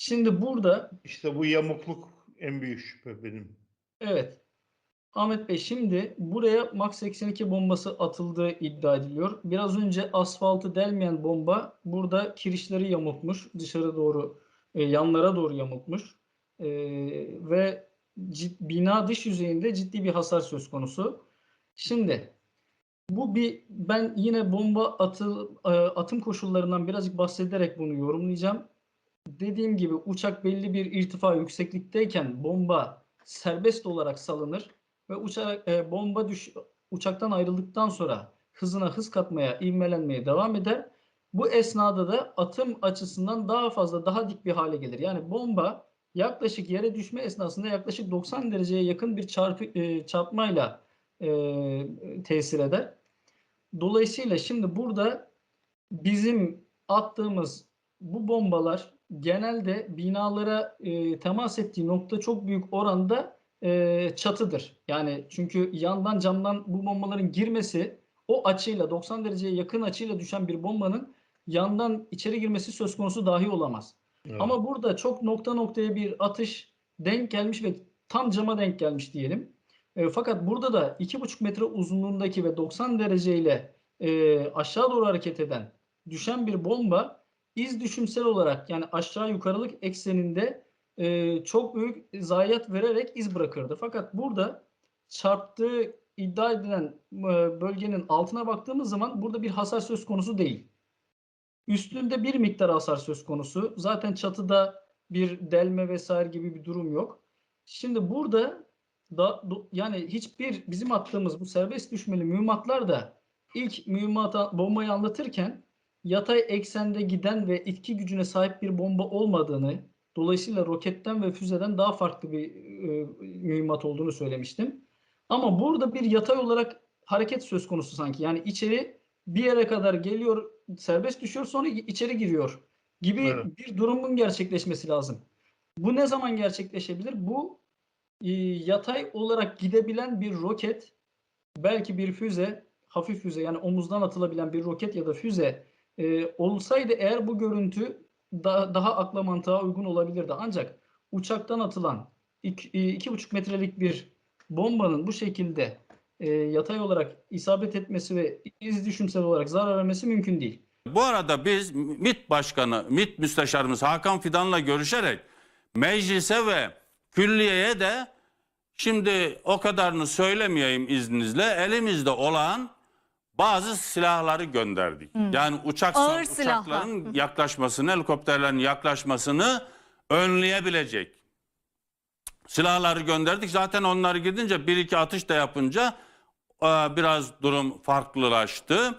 Şimdi burada İşte bu yamukluk en büyük şüphe benim. evet Ahmet Bey şimdi buraya Max 82 bombası atıldığı iddia ediliyor. Biraz önce asfaltı delmeyen bomba burada kirişleri yamultmuş. Dışarı doğru e, yanlara doğru yamultmuş. E, ve cid- bina dış yüzeyinde ciddi bir hasar söz konusu. Şimdi bu bir ben yine bomba atı, e, atım koşullarından birazcık bahsederek bunu yorumlayacağım. Dediğim gibi uçak belli bir irtifa yükseklikteyken bomba serbest olarak salınır ve uçak e, bomba düş uçaktan ayrıldıktan sonra hızına hız katmaya, ivmelenmeye devam eder. Bu esnada da atım açısından daha fazla, daha dik bir hale gelir. Yani bomba yaklaşık yere düşme esnasında yaklaşık 90 dereceye yakın bir çarpı e, çarpmayla e, tesir eder. Dolayısıyla şimdi burada bizim attığımız bu bombalar genelde binalara e, temas ettiği nokta çok büyük oranda e, çatıdır. Yani çünkü yandan camdan bu bombaların girmesi o açıyla 90 dereceye yakın açıyla düşen bir bombanın yandan içeri girmesi söz konusu dahi olamaz. Evet. Ama burada çok nokta noktaya bir atış denk gelmiş ve tam cama denk gelmiş diyelim. E, fakat burada da 2,5 metre uzunluğundaki ve 90 dereceyle e, aşağı doğru hareket eden düşen bir bomba iz düşümsel olarak yani aşağı yukarılık ekseninde e, çok büyük zayiat vererek iz bırakırdı. Fakat burada çarptığı iddia edilen e, bölgenin altına baktığımız zaman burada bir hasar söz konusu değil. Üstünde bir miktar hasar söz konusu. Zaten çatıda bir delme vesaire gibi bir durum yok. Şimdi burada da yani hiçbir bizim attığımız bu serbest düşmeli mühimmatlar da ilk mühimmata bombayı anlatırken yatay eksende giden ve itki gücüne sahip bir bomba olmadığını, dolayısıyla roketten ve füzeden daha farklı bir e, mühimmat olduğunu söylemiştim. Ama burada bir yatay olarak hareket söz konusu sanki. Yani içeri bir yere kadar geliyor, serbest düşüyor, sonra içeri giriyor gibi Evet. bir durumun gerçekleşmesi lazım. Bu ne zaman gerçekleşebilir? Bu e, yatay olarak gidebilen bir roket, belki bir füze, hafif füze yani omuzdan atılabilen bir roket ya da füze e, olsaydı eğer bu görüntü da- daha akla mantığa uygun olabilirdi. Ancak uçaktan atılan iki, e, iki buçuk metrelik bir bombanın bu şekilde e, yatay olarak isabet etmesi ve iz düşümsel olarak zarar vermesi mümkün değil. Bu arada biz MİT Başkanı, MİT Müsteşarımız Hakan Fidan'la görüşerek meclise ve külliyeye de şimdi o kadarını söylemeyeyim izninizle elimizde olan bazı silahları gönderdik. Yani uçak Ağır silahlar. uçakların yaklaşmasını, helikopterlerin yaklaşmasını önleyebilecek silahları gönderdik. Zaten onları gidince bir iki atış da yapınca e, biraz durum farklılaştı.